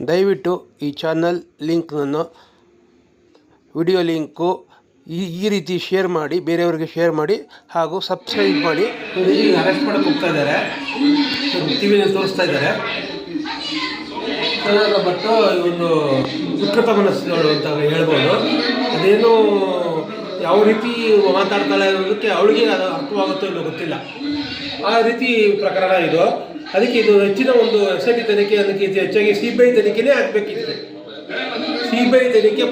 ದಯವಿಟ್ಟು ಈ channel ಲಿಂಕ್ನನ್ನು, video link ಈ ಈ ರೀತಿ ಶೇರ್ ಮಾಡಿ, ಬೇರೆಯವರಿಗೆ ಶೇರ್ ಮಾಡಿ ಹಾಗೂ ಸಬ್ಸ್ಕ್ರೈಬ್ ಮಾಡಿ. ಅರೆಸ್ಟ್ ಮಾಡಕ್ಕೆ ಹೋಗ್ತಾ ಇದ್ದಾರೆ. ಟಿವಿನಲ್ಲಿ ತೋರಿಸ್ತಾ ಇದ್ದಾರೆ. ಬಟ್ಟು ಒಂದು ವಿಕೃತ ಮನಸ್ಸುಗಳು ಅಂತ ಹೇಳ್ಬೋದು. ಅದೇನು ಯಾವ ರೀತಿ ಮಾತಾಡ್ತಾಳೆ ಅನ್ನೋದಕ್ಕೆ ಅವಳಿಗೆ ಅದು ಅರ್ಥವಾಗುತ್ತೋ ಇಲ್ಲೋ ಗೊತ್ತಿಲ್ಲ. ಆ ರೀತಿ ಪ್ರಕರಣ ಇದು. ಅದಕ್ಕೆ ಇದು ಹೆಚ್ಚಿನ ಒಂದು ಎಸ್ ಐ ಟಿ ತನಿಖೆ ಅದಕ್ಕೆ ಹೆಚ್ಚಾಗಿ ಸಿ ಬಿ ಐ ತನಿಖೆನೇ ಆಗಬೇಕಿತ್ತು. ಸಿ ಬಿ ಐ ತನಿಖೆ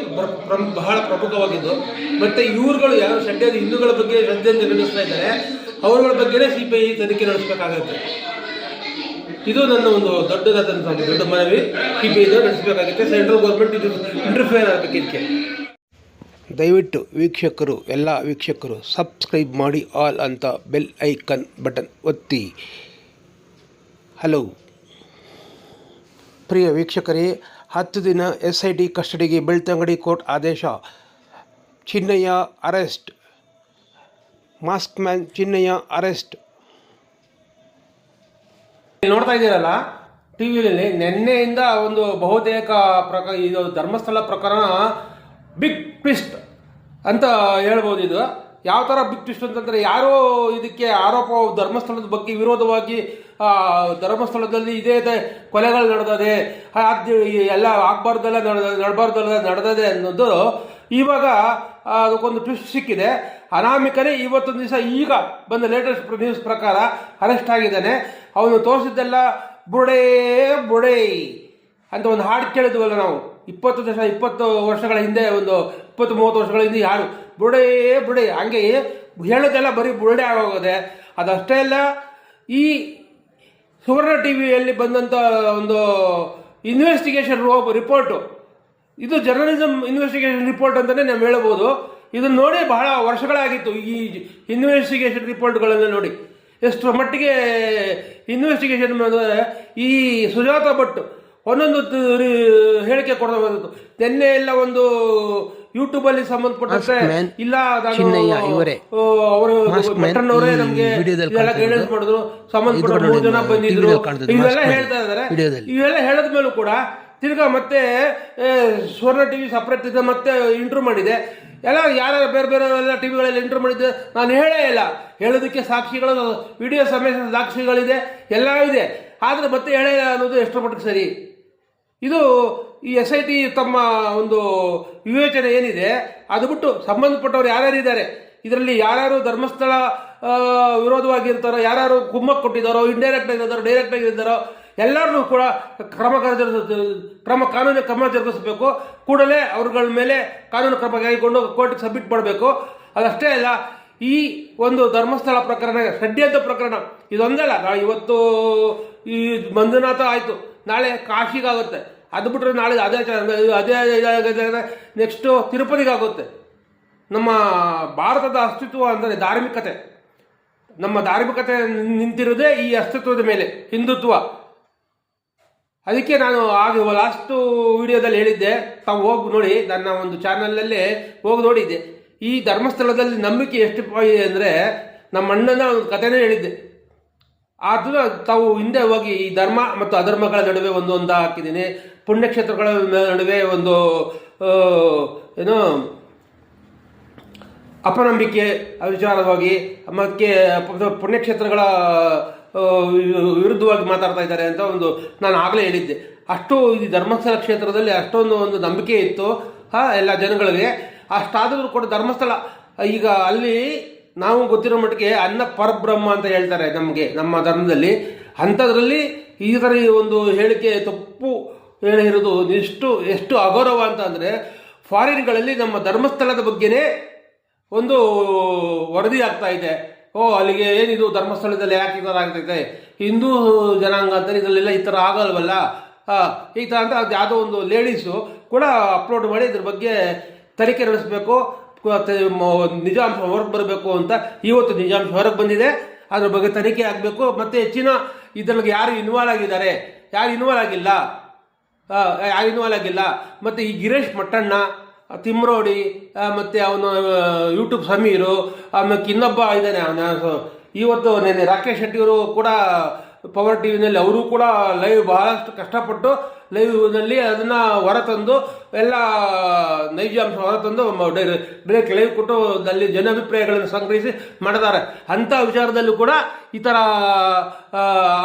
ಬಹಳ ಪ್ರಮುಖವಾಗಿದ್ದು, ಮತ್ತೆ ಇವ್ರುಗಳು ಯಾರು ಷಡ್ಯದ ಹಿಂದೂಗಳ ಬಗ್ಗೆ ಶ್ರದ್ಧೆಯಿಂದ ನಡೆಸ್ತಾ ಇದ್ದಾರೆ, ಅವರುಗಳ ಬಗ್ಗೆನೇ ಸಿ ಬಿ ಐ ತನಿಖೆ ನಡೆಸಬೇಕಾಗತ್ತೆ. ಇದು ನನ್ನ ಒಂದು ದೊಡ್ಡದಾದಂಥ ಒಂದು ದೊಡ್ಡ ಮನವಿ. ಸಿ ಬಿ ಐ ನಡೆಸಬೇಕಾಗುತ್ತೆ. ಸೆಂಟ್ರಲ್ ಗೌರ್ಮೆಂಟ್ ಇದು ಇಂಟರ್ಫಿಯರ್ ಆಗಬೇಕು ಇದಕ್ಕೆ. ದಯವಿಟ್ಟು ವೀಕ್ಷಕರು, ಎಲ್ಲ ವೀಕ್ಷಕರು ಸಬ್ಸ್ಕ್ರೈಬ್ ಮಾಡಿ, ಆಲ್ ಅಂತ ಬೆಲ್ ಐಕನ್ ಬಟನ್ ಒತ್ತಿ. ಹಲೋ. ಪ್ರಿಯ ವೀಕ್ಷಕರೇ, ಹತ್ತು ದಿನ ಎಸ್ ಐ ಟಿ ಕಸ್ಟಡಿಗೆ ಬೆಳ್ತಂಗಡಿ ಕೋರ್ಟ್ ಆದೇಶ. Chinnayya arrest. Mask man Chinnayya arrest. ನೋಡ್ತಾ ಇದ್ದೀರಲ್ಲ, ಟಿ ವಿಯಲ್ಲಿ ನಿನ್ನೆಯಿಂದ ಒಂದು ಬಹುತೇಕ ಪ್ರಕಾರ ಇದು ಧರ್ಮಸ್ಥಳ ಪ್ರಕರಣ ಬಿಗ್ ಟ್ವಿಸ್ಟ್ ಅಂತ ಹೇಳ್ಬೋದು ಇದು. ಯಾವ ಥರ ಬಿಗ್ ಟ್ವಿಸ್ಟ್ ಅಂತಂದರೆ, ಯಾರೋ ಇದಕ್ಕೆ ಆರೋಪ ಧರ್ಮಸ್ಥಳದ ಬಗ್ಗೆ ವಿರೋಧವಾಗಿ ಧರ್ಮಸ್ಥಳದಲ್ಲಿ ಇದೇ ಇದೆ, ಕೊಲೆಗಳು ನಡೆದದೆ ಎಲ್ಲ ಆಗ್ಬಾರ್ದಲ್ಲ ನಡಬಾರ್ದಲ್ಲ, ನಡೆದದೆ ಅನ್ನೋದು ಇವಾಗ ಅದಕ್ಕೊಂದು ಟ್ವಿಸ್ಟ್ ಸಿಕ್ಕಿದೆ. ಅನಾಮಿಕನೇ ಇವತ್ತೊಂದು ದಿವಸ ಈಗ ಬಂದ ಲೇಟೆಸ್ಟ್ ನ್ಯೂಸ್ ಪ್ರಕಾರ ಅರೆಸ್ಟ್ ಆಗಿದ್ದಾನೆ. ಅವನು ತೋರಿಸಿದ್ದೆಲ್ಲ, ಬುಡೇ ಬುಡೇ ಅಂತ ಒಂದು ಹಾಡು ಕೇಳಿದ್ವಲ್ಲ ನಾವು. ಇಪ್ಪತ್ತು ದಶ, ಇಪ್ಪತ್ತು ವರ್ಷಗಳ ಹಿಂದೆ, ಒಂದು ಇಪ್ಪತ್ತು, ಮೂವತ್ತು ವರ್ಷಗಳ ಹಿಂದೆ ಹಾಡು. ಬುಡೇ ಬುಡೇ, ಹಂಗೆ ಹೇಳೋದೆಲ್ಲ ಬರೀ ಬುರುಡೆ ಆಗೋಗಿದೆ ಅದಷ್ಟೇ ಅಲ್ಲ, ಈ ಸುವರ್ಣ ಟಿ ವಿಯಲ್ಲಿ ಬಂದಂಥ ಒಂದು ಇನ್ವೆಸ್ಟಿಗೇಷನ್ ರಿಪೋರ್ಟು ಇದು ಜರ್ನಲಿಸಮ್ ಇನ್ವೆಸ್ಟಿಗೇಷನ್ ರಿಪೋರ್ಟ್ ಅಂತಲೇ ನಾವು ಹೇಳ್ಬೋದು. ಇದನ್ನು ನೋಡಿ ಬಹಳ ವರ್ಷಗಳಾಗಿತ್ತು ಈ ಇನ್ವೆಸ್ಟಿಗೇಷನ್ ರಿಪೋರ್ಟ್ಗಳನ್ನು ನೋಡಿ. ಎಷ್ಟು ಮಟ್ಟಿಗೆ ಇನ್ವೆಸ್ಟಿಗೇಷನ್ ಈ ಸುಜಾತ ಭಟ್ ಒಂದೊಂದು ಹೇಳಿಕೆ ಕೊಡಬಹುದು ನಿನ್ನೆ ಎಲ್ಲ ಒಂದು ಯೂಟ್ಯೂಬಲ್ಲಿ ಸಂಬಂಧಪಟ್ಟಂತೆ man, ಇಲ್ಲ ಇವರೇ. ಅವರು ನಮಗೆ ಇದೆಲ್ಲ ಗೈಡೆನ್ಸ್ ಮಾಡಿದ್ರು. ಸಂಬಂಧಪಟ್ಟ ಮೂರು ಜನ ಬಂದಿದ್ರು. ಇವೆಲ್ಲ ಹೇಳ್ತಾ ಇದ್ದಾರೆ. ಇವೆಲ್ಲ ಹೇಳದ ಮೇಲೂ ಕೂಡ ತಿರ್ಗಾ ಮತ್ತೆ ಸ್ವರ್ಣ ಟಿವಿ ಸಪ್ರೇಟ್ ಇದೆ ಮತ್ತೆ ಇಂಟ್ರೂ ಮಾಡಿದೆ. ಎಲ್ಲ ಯಾರು ಬೇರೆ ಬೇರೆ ಎಲ್ಲ ಟಿವಿಗಳಲ್ಲಿ ಇಂಟ್ರೂ ಮಾಡಿದ್ದೆ ನಾನು ಹೇಳೇ ಇಲ್ಲ. ಹೇಳೋದಕ್ಕೆ ಸಾಕ್ಷಿಗಳು ವಿಡಿಯೋ ಸಮೇತ ಸಾಕ್ಷಿಗಳಿದೆ. ಎಲ್ಲ ಇದೆ. ಆದರೆ ಮತ್ತೆ ಹೇಳೇ ಇಲ್ಲ ಅನ್ನೋದು ಎಷ್ಟರ ಮಟ್ಟಿಗೆ ಸರಿ? ಇದು ಈ ಎಸ್ ಐ ಟಿ ತಮ್ಮ ಒಂದು ವಿವೇಚನೆ ಏನಿದೆ, ಅದು ಬಿಟ್ಟು ಸಂಬಂಧಪಟ್ಟವ್ರು ಯಾರ್ಯಾರು ಇದ್ದಾರೆ? ಇದರಲ್ಲಿ ಯಾರ್ಯಾರು ಧರ್ಮಸ್ಥಳ ವಿರೋಧವಾಗಿರ್ತಾರೋ, ಯಾರ್ಯಾರು ಗುಮ್ಮಕ್ ಕೊಟ್ಟಿದ್ದಾರೋ ಇಂಡೈರೆಕ್ಟ್ ಆಗಿದ್ದಾರೋ ಡೈರೆಕ್ಟ್ ಆಗಿದ್ದಾರೋ ಎಲ್ಲರನ್ನೂ ಕೂಡ ಕ್ರಮ ಕ್ರಮ ಕಾನೂನು ಕ್ರಮ ಜರುಗಿಸಬೇಕು ಕೂಡಲೇ ಅವ್ರಗಳ ಮೇಲೆ ಕಾನೂನು ಕ್ರಮ ಕೈಗೊಂಡು ಕೋರ್ಟ್ಗೆ ಸಬ್ಮಿಟ್ ಮಾಡಬೇಕು. ಅದಷ್ಟೇ ಅಲ್ಲ, ಈ ಒಂದು ಧರ್ಮಸ್ಥಳ ಪ್ರಕರಣ ಷಡ್ಯಂತ ಪ್ರಕರಣ, ಇದೊಂದಲ್ಲ ಇವತ್ತು ಈ ಮಂಜುನಾಥ ಆಯಿತು. ನಾಳೆ ಕಾಶಿಗಾಗುತ್ತೆ. ಅದು ಬಿಟ್ಟರೆ ನಾಳೆ ಅದೇ ಅದೇ ಇದಾಗಿದೆ ನೆಕ್ಸ್ಟು ತಿರುಪತಿಗಾಗುತ್ತೆ. ನಮ್ಮ ಭಾರತದ ಅಸ್ತಿತ್ವ ಅಂದರೆ ಧಾರ್ಮಿಕತೆ. ನಮ್ಮ ಧಾರ್ಮಿಕತೆ ನಿಂತಿರೋದೇ ಈ ಅಸ್ತಿತ್ವದ ಮೇಲೆ, ಹಿಂದುತ್ವ. ಅದಕ್ಕೆ ನಾನು ಆಗ ಲಾಸ್ಟು ವಿಡಿಯೋದಲ್ಲಿ ಹೇಳಿದ್ದೆ, ತಾವು ಹೋಗಿ ನೋಡಿ, ನನ್ನ ಒಂದು ಚಾನಲಲ್ಲೇ ಹೋಗಿ ನೋಡಿದ್ದೆ. ಈ ಧರ್ಮಸ್ಥಳದಲ್ಲಿ ನಂಬಿಕೆ ಎಷ್ಟು ಅಂದರೆ ನಮ್ಮ ಅಣ್ಣನ ಒಂದು ಕಥೆನೇ ಹೇಳಿದ್ದೆ. ಅದನ್ನ ತಾವು ಹಿಂದೆ ಹೋಗಿ ಈ ಧರ್ಮ ಮತ್ತು ಅಧರ್ಮಗಳ ನಡುವೆ ಒಂದು ಒಂದು ಹಾಕಿದ್ದೀನಿ. ಪುಣ್ಯಕ್ಷೇತ್ರಗಳ ನಡುವೆ ಒಂದು ಏನು, ಅಪನಂಬಿಕೆ ವಿಚಾರವಾಗಿ ಮತ್ತೆ ಪುಣ್ಯಕ್ಷೇತ್ರಗಳ ವಿರುದ್ಧವಾಗಿ ಮಾತಾಡ್ತಾ ಇದ್ದಾರೆ ಅಂತ ಒಂದು ನಾನು ಆಗಲೇ ಹೇಳಿದ್ದೆ. ಅಷ್ಟು ಈ ಧರ್ಮಸ್ಥಳ ಕ್ಷೇತ್ರದಲ್ಲಿ ಅಷ್ಟೊಂದು ಒಂದು ನಂಬಿಕೆ ಇತ್ತು, ಹಾ, ಎಲ್ಲ ಜನಗಳಿಗೆ. ಅಷ್ಟಾದರೂ ಕೂಡ ಧರ್ಮಸ್ಥಳ, ಈಗ ಅಲ್ಲಿ ನಾವು ಗೊತ್ತಿರೋ ಮಟ್ಟಿಗೆ ಅನ್ನ ಪರಬ್ರಹ್ಮ ಅಂತ ಹೇಳ್ತಾರೆ ನಮಗೆ, ನಮ್ಮ ಧರ್ಮದಲ್ಲಿ. ಅಂಥದ್ರಲ್ಲಿ ಈ ಥರ ಈ ಒಂದು ಹೇಳಿಕೆ ತಪ್ಪು ಹೇಳಿರೋದು ಎಷ್ಟು ಎಷ್ಟು ಅಗೌರವ ಅಂತ ಅಂದರೆ ಫಾರಿನ್ಗಳಲ್ಲಿ ನಮ್ಮ ಧರ್ಮಸ್ಥಳದ ಬಗ್ಗೆನೇ ಒಂದು ವರದಿ ಆಗ್ತಾ ಇದೆ. ಓ, ಅಲ್ಲಿಗೆ ಏನಿದು ಧರ್ಮಸ್ಥಳದಲ್ಲಿ ಯಾಕೆ ಈ ಥರ ಆಗ್ತೈತೆ? ಹಿಂದೂ ಜನಾಂಗ ಅಂತ ಇದರಲ್ಲೆಲ್ಲ ಈ ಥರ ಆಗಲ್ವಲ್ಲ? ಈ ಥರ ಅಂತ ಅದು ಯಾವುದೋ ಒಂದು ಲೇಡೀಸು ಕೂಡ ಅಪ್ಲೋಡ್ ಮಾಡಿ ಇದ್ರ ಬಗ್ಗೆ ತನಿಖೆ ನಡೆಸಬೇಕು. ನಿಜಾಂಶ ಹೊರಗೆ ಬರಬೇಕು ಅಂತ ಇವತ್ತು ನಿಜಾಂಶ ಹೊರಗೆ ಬಂದಿದೆ. ಅದ್ರ ಬಗ್ಗೆ ತನಿಖೆ ಆಗಬೇಕು. ಮತ್ತು ಹೆಚ್ಚಿನ ಇದರಲ್ಲಿ ಯಾರು ಇನ್ವಾಲ್ವ್ ಆಗಿದ್ದಾರೆ? ಯಾರು ಇನ್ವಾಲ್ವ್ ಆಗಿಲ್ಲ? ಯಾರು ಇನ್ವಾಲ್ವ್ ಆಗಿಲ್ಲ? ಮತ್ತು ಈ ಗಿರೀಶ್ ಮಟ್ಟಣ್ಣ ತಿಮ್ರೋಡಿ ಮತ್ತೆ ಅವನು ಯೂಟ್ಯೂಬ್ ಸಮೀರು, ಆಮೇಲೆ ಇನ್ನೊಬ್ಬ ಇದ್ದಾನೆ ಅವನ. ಇವತ್ತು ನೆನೆ ರಾಕೇಶ್ ಶೆಟ್ಟಿಯವರು ಕೂಡ ಪವರ್ ಟಿ ವಿನಲ್ಲಿ ಅವರು ಕೂಡ ಲೈವ್ ಬಹಳಷ್ಟು ಕಷ್ಟಪಟ್ಟು ಲೈವ್ನಲ್ಲಿ ಅದನ್ನು ಹೊರತಂದು ಎಲ್ಲ ನೈಜಾಂಶ ಹೊರತಂದು ಬ್ರೇಕ್ ಲೈವ್ ಕೊಟ್ಟು ಅಲ್ಲಿ ಜನಾಭಿಪ್ರಾಯಗಳನ್ನು ಸಂಗ್ರಹಿಸಿ ಮಾಡಿದ್ದಾರೆ ಅಂಥ ವಿಚಾರದಲ್ಲೂ ಕೂಡ ಈ ಥರ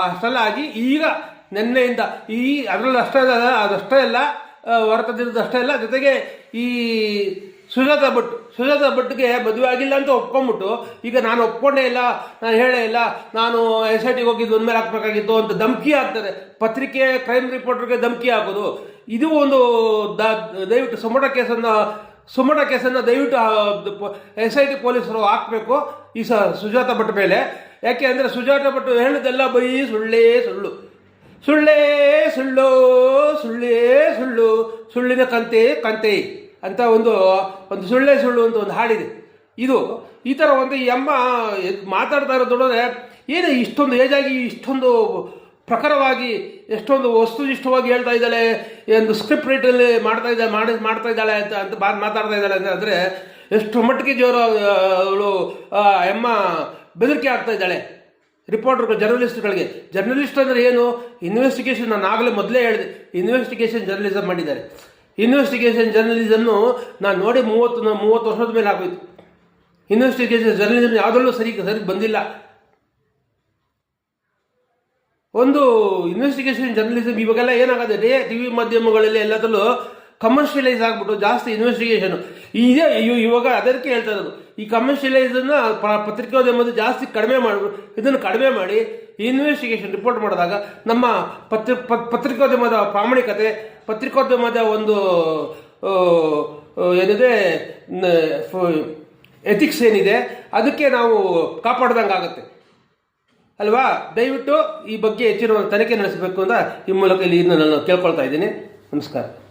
ಅಷ್ಟೆಲ್ಲ ಈಗ ನಿನ್ನೆಯಿಂದ ಈ ಅದರಲ್ಲಿ ಅಷ್ಟೇ ಅದಷ್ಟೇ ಅಲ್ಲ ಹೊರತದಿರೋದು ಅಷ್ಟೇ ಅಲ್ಲ. ಜೊತೆಗೆ ಈ ಸುಜಾತ ಭಟ್, ಸುಜಾತ ಭಟ್ಗೆ ಮದುವೆ ಆಗಿಲ್ಲ ಅಂತ ಒಪ್ಕೊಂಡ್ಬಿಟ್ಟು, ಈಗ ನಾನು ಒಪ್ಕೊಂಡೇ ಇಲ್ಲ, ನಾನು ಹೇಳೇ ಇಲ್ಲ, ನಾನು ಎಸ್ ಐ ಟಿಗೆ ಹೋಗಿದ್ದು ಒಂದ್ಮೇಲೆ ಹಾಕ್ಬೇಕಾಗಿತ್ತು ಅಂತ ಧಮಕಿ ಹಾಕ್ತಾರೆ. ಪತ್ರಿಕೆ ಕ್ರೈಮ್ ರಿಪೋರ್ಟರ್ಗೆ ಧಮಕಿ ಹಾಕೋದು. ಇದು ಒಂದು ದಯವಿಟ್ಟು ಸುಮಟ ಕೇಸನ್ನು ಸುಮಟ ಕೇಸನ್ನು ದಯವಿಟ್ಟು ಎಸ್ ಐ ಟಿ ಪೊಲೀಸರು ಹಾಕಬೇಕು, ಈ ಸ ಸುಜಾತ ಭಟ್ ಮೇಲೆ. ಯಾಕೆ ಅಂದರೆ ಸುಜಾತ ಭಟ್ ಹೇಳಿದೆಲ್ಲ ಬರೀ ಸುಳ್ಳೇ ಸುಳ್ಳು. ಸುಳ್ಳೇ ಸುಳ್ಳು ಸುಳ್ಳೇ ಸುಳ್ಳು, ಸುಳ್ಳಿನ ಕಂತೆ ಕಂತೆ. ಅಂತ ಒಂದು ಒಂದು ಸುಳ್ಳೇ ಸುಳ್ಳು ಅಂತ ಒಂದು ಹಾಡಿದೆ. ಇದು, ಈ ಥರ ಒಂದು ಈ ಅಮ್ಮ ಮಾತಾಡ್ತಾ ಇರೋದು ನೋಡಿದ್ರೆ ಏನು ಇಷ್ಟೊಂದು ಏಜಾಗಿ ಇಷ್ಟೊಂದು ಪ್ರಖರವಾಗಿ ಎಷ್ಟೊಂದು ವಸ್ತುನಿಷ್ಠವಾಗಿ ಹೇಳ್ತಾ ಇದ್ದಾಳೆ, ಒಂದು ಸ್ಕ್ರಿಪ್ಟ್ ರೇಟಲ್ಲಿ ಮಾಡ್ತಾ ಇದ್ದಾಳೆ, ಮಾಡಿ, ಮಾಡ್ತಾ ಇದ್ದಾಳೆ ಅಂತ ಅಂತ ಬಾ, ಮಾತಾಡ್ತಾ ಇದ್ದಾಳೆ ಅಂತ ಅಂದರೆ ಎಷ್ಟು ಮಟ್ಟಿಗೆ ಜೋರು ಅವಳು ಎಮ್ಮ ಬೆದರಿಕೆ ಆಗ್ತಾ ಇದ್ದಾಳೆ. ರಿಪೋರ್ಟರ್ಗಳು ಜರ್ನಲಿಸ್ಟ್ಗಳಿಗೆ ಜರ್ನಲಿಸ್ಟ್ ಅಂದರೆ ಏನು? ಇನ್ವೆಸ್ಟಿಗೇಷನ್ ನಾನು ಆಗಲೇ ಮೊದಲೇ ಹೇಳಿದೆ. ಇನ್ವೆಸ್ಟಿಗೇಷನ್ ಜರ್ನಲಿಸಮ್ ಮಾಡಿದ್ದಾರೆ. ಇನ್ವೆಸ್ಟಿಗೇಷನ್ ಜರ್ನಲಿಸನ್ನು ನಾನು ನೋಡಿ ಮೂವತ್ತು ಮೂವತ್ತು ವರ್ಷದ ಮೇಲೆ ಆಗೋಯ್ತು ಇನ್ವೆಸ್ಟಿಗೇಷನ್ ಜರ್ನಲಿಸಮ್ ಯಾವುದರಲ್ಲೂ ಸರಿ ಸರಿ ಬಂದಿಲ್ಲ. ಒಂದು ಇನ್ವೆಸ್ಟಿಗೇಷನ್ ಜರ್ನಲಿಸಮ್ ಇವಾಗೆಲ್ಲ ಏನಾಗುತ್ತೆ ಡೇ ಟಿ ವಿ ಮಾಧ್ಯಮಗಳಲ್ಲಿ ಎಲ್ಲದರಲ್ಲೂ ಕಮರ್ಷಿಯಲೈಸ್ ಆಗ್ಬಿಟ್ಟು ಜಾಸ್ತಿ ಇನ್ವೆಸ್ಟಿಗೇಷನ್ ಇದೇ ಇವ್- ಇವಾಗ ಅದಕ್ಕೆ ಹೇಳ್ತಾ ಇರೋದು. ಈ ಕಮರ್ಷಿಯಲೈಸನ್ನ ಪತ್ರಿಕೋದ್ಯಮದ ಜಾಸ್ತಿ ಕಡಿಮೆ ಮಾಡಿ, ಇದನ್ನು ಕಡಿಮೆ ಮಾಡಿ ಇನ್ವೆಸ್ಟಿಗೇಷನ್ ರಿಪೋರ್ಟ್ ಮಾಡಿದಾಗ ನಮ್ಮ ಪತ್ರ ಪತ್- ಪತ್ರಿಕೋದ್ಯಮದ ಪ್ರಾಮಾಣಿಕತೆ, ಪತ್ರಿಕೋದ್ಯಮದ ಒಂದು ಏನಿದೆ ಎಥಿಕ್ಸ್ ಏನಿದೆ, ಅದಕ್ಕೆ ನಾವು ಕಾಪಾಡ್ದಂಗೆ ಆಗುತ್ತೆ. ಅಲ್ವಾ? ದಯವಿಟ್ಟು ಈ ಬಗ್ಗೆ ಹೆಚ್ಚಿನ ತನಿಖೆ ನಡೆಸಬೇಕು ಅಂತ ಈ ಮೂಲಕ ಇಲ್ಲಿ ನಾನು ಕೇಳ್ಕೊಳ್ತಾ ಇದ್ದೀನಿ. ನಮಸ್ಕಾರ.